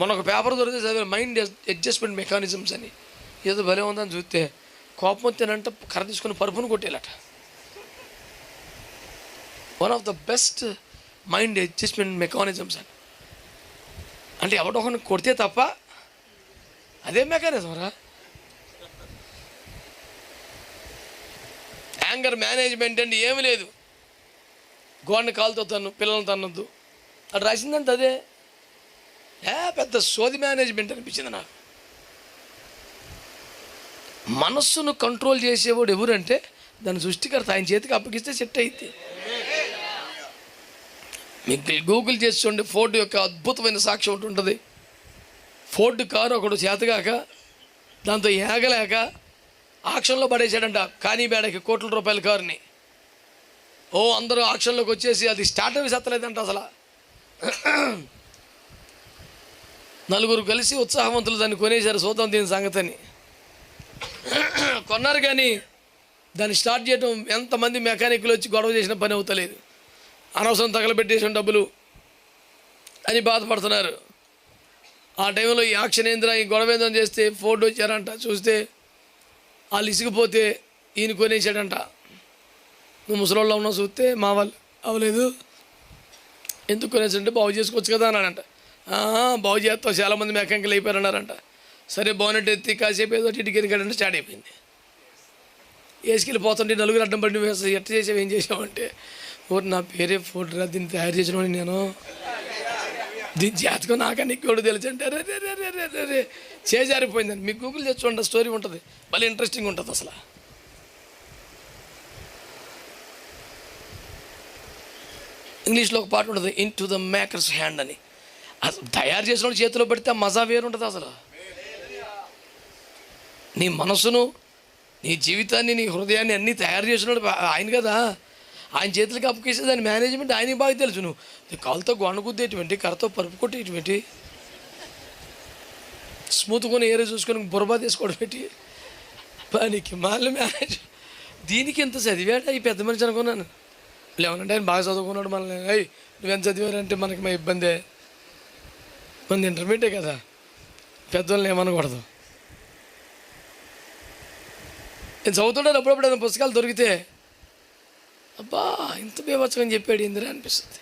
మొన్న ఒక పేపర్ దొరికితే చదివే మైండ్ అడ్జస్ట్మెంట్ మెకానిజమ్స్ అని. ఏదో భలే ఉందని చూస్తే కోపం వచ్చానంటే కర్ర తీసుకుని పరుపును కొట్టేలాట one of the best mind adjustment mechanisms అని. అంటే ఎవడొకరిని కొడితే తప్ప అదే మెకానిజం రా. యాంగర్ మేనేజ్మెంట్ అంటే ఏమీ లేదు. గోడని కాలుతో తన్ను పిల్లల్ని తన్నొద్దు. అది రాసిందంటే అదే. ఏ పెద్ద సోది మేనేజ్మెంట్ అనిపించింది నాకు. మనస్సును కంట్రోల్ చేసేవాడు ఎవరంటే దాని సృష్టికర్త ఆయన చేతికి అప్పగిస్తే సెట్ అయింది మీకు గూగుల్ చేసి చూడండి ఫోర్డ్ యొక్క అద్భుతమైన సాక్ష్యం ఒకటి ఉంటుంది. ఫోర్డ్ కారు ఒకడు చేతగాక దాంతో ఏగలేక ఆక్షన్లో పడేశాడంట కానీ బేడకి కోట్ల రూపాయల కారుని. ఓ అందరూ ఆక్షన్లోకి వచ్చేసి అది స్టార్ట్ అవి సెత్తలేదంట అసలు. నలుగురు కలిసి ఉత్సాహవంతులు దాన్ని కొనేశారు చూద్దాం దీని సంగతిని. కొన్నారు కానీ దాన్ని స్టార్ట్ చేయడం ఎంతమంది మెకానిక్లు వచ్చి గొడవ చేసిన పని అవుతలేదు. అనవసరం తగలబెట్టేసిన డబ్బులు అని బాధపడుతున్నారు. ఆ టైంలో ఈ యాక్షన్ ఈ గొడవ ఏందని చేస్తే ఫోటో వచ్చారంట చూస్తే వాళ్ళు ఇసిగిపోతే ఈయన కొనేసాడంట నువ్వు ముసలోళ్ళు ఉన్నావు చూస్తే మా వాళ్ళు అవ్వలేదు. ఎందుకు కొనేసంటే బాగు చేసుకోవచ్చు కదా అన్నాడంట. బాగు చేస్తావు. చాలామంది మెకానికల్ అయిపోయారన్నారంట. సరే బోనెట్ ఎత్తి కాసేపు ఏదో ఇటు ఎనకాడంటే స్టార్ట్ అయిపోయింది. వేసుకెళ్ళి పోతుంటే నలుగురు అడ్డం పడి నువ్వు ఎట్ట చేసావు ఏం చేసావంటే ఓరు నా పేరే ఫోటో దీన్ని తయారు చేసిన నేను. దీని జాతకం నాకని కూడా తెలుసు? అంటే రే రే రే రే రే రే చేజారిపోయిందని మీకు గూగుల్ చేసి చూడండి స్టోరీ ఉంటుంది. భలే ఇంట్రెస్టింగ్ ఉంటుంది అసలు. ఇంగ్లీష్లో ఒక పాట ఉంటుంది into the maker's hand అని. తయారు చేసిన వాళ్ళు చేతిలో పెడితే ఆ మజా వేరుంటుంది అసలు. నీ మనసును నీ జీవితాన్ని నీ హృదయాన్ని అన్నీ తయారు చేసినాడు ఆయన కదా. ఆయన చేతులకి అప్పకేసే దాని మేనేజ్మెంట్ ఆయనకి బాగా తెలుసు. నువ్వు కాలుతో గొండగుద్దేటువంటి కర్రతో పరుపు కొట్టేటువంటి? స్మూత్ కొని ఏరే చూసుకొని బుర్రబా తీసుకోవడం పెట్టి పనికి మళ్ళీ మేనేజ్ దీనికి ఎంత చదివాడు ఈ పెద్ద మనిషి అనుకున్నాను. లేవనంటే ఆయన బాగా చదువుకున్నాడు మనల్ని. అయ్యి నువ్వెంత చదివారంటే మనకి మా ఇబ్బందే. మంది ఇంటర్మీడియట్ కదా. పెద్దోళ్ళని ఏమనకూడదు. నేను చదువుతుంటాను అప్పుడప్పుడు ఏదైనా పుస్తకాలు దొరికితే అబ్బా ఇంత బీభత్సకం చెప్పాడు ఇందిరా అనిపిస్తుంది.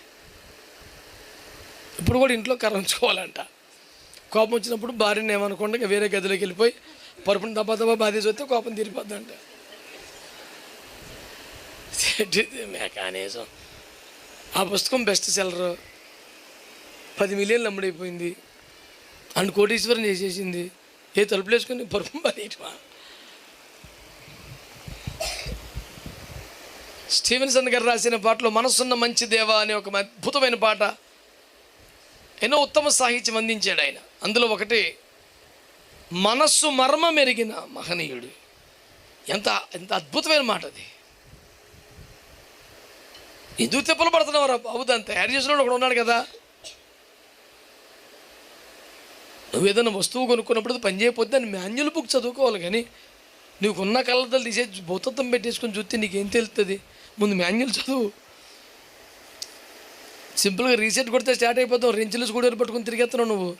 ఇప్పుడు కూడా ఇంట్లో కర్ర ఉంచుకోవాలంట కోపం వచ్చినప్పుడు భార్యని ఏమనకుండా వేరే గదిలోకి వెళ్ళిపోయి పరుపుని దబ్బా దబ్బా బాధేసి వస్తే కోపం తీరిపోద్దంట. మెకానిజం. ఆ పుస్తకం బెస్ట్ సెల్లరు పది మిలియన్లు అమ్ముడైపోయింది. అండ్ కోటీశ్వరం చేసేసింది. ఏ తలుపులు వేసుకొని పరుపు పనియటమా స్టీవెన్సన్ గారు రాసిన పాటలో మనసున్న మంచి దేవా అనే ఒక అద్భుతమైన పాట ఎన్నో ఉత్తమ సాహిత్యం అందించాడు ఆయన. అందులో ఒకటి మనస్సు మర్మం ఎరిగిన మహనీయుడు. ఎంత ఎంత అద్భుతమైన మాట అది. ఎందుకు తిప్పలు పడుతున్నావురా బాబు? దాన్ని తయారు చేసిన ఒకడు ఉన్నాడు కదా. నువ్వు ఏదైనా వస్తువు కొనుక్కున్నప్పుడు పని చేయకపోతే దాన్ని మాన్యువల్ బుక్ చదువుకోవాలి కానీ నీకున్న కళ్ళతలు తీసే భూతత్వం పెట్టేసుకొని చూస్తే నీకేం తెలుస్తుంది ముందు మాన్యువల్ చదువు. సింపుల్గా రీసెట్ కొడితే స్టార్ట్ అయిపోతావు రెంచులు కూడా పట్టుకుని తిరిగేస్తున్నావు నువ్వు.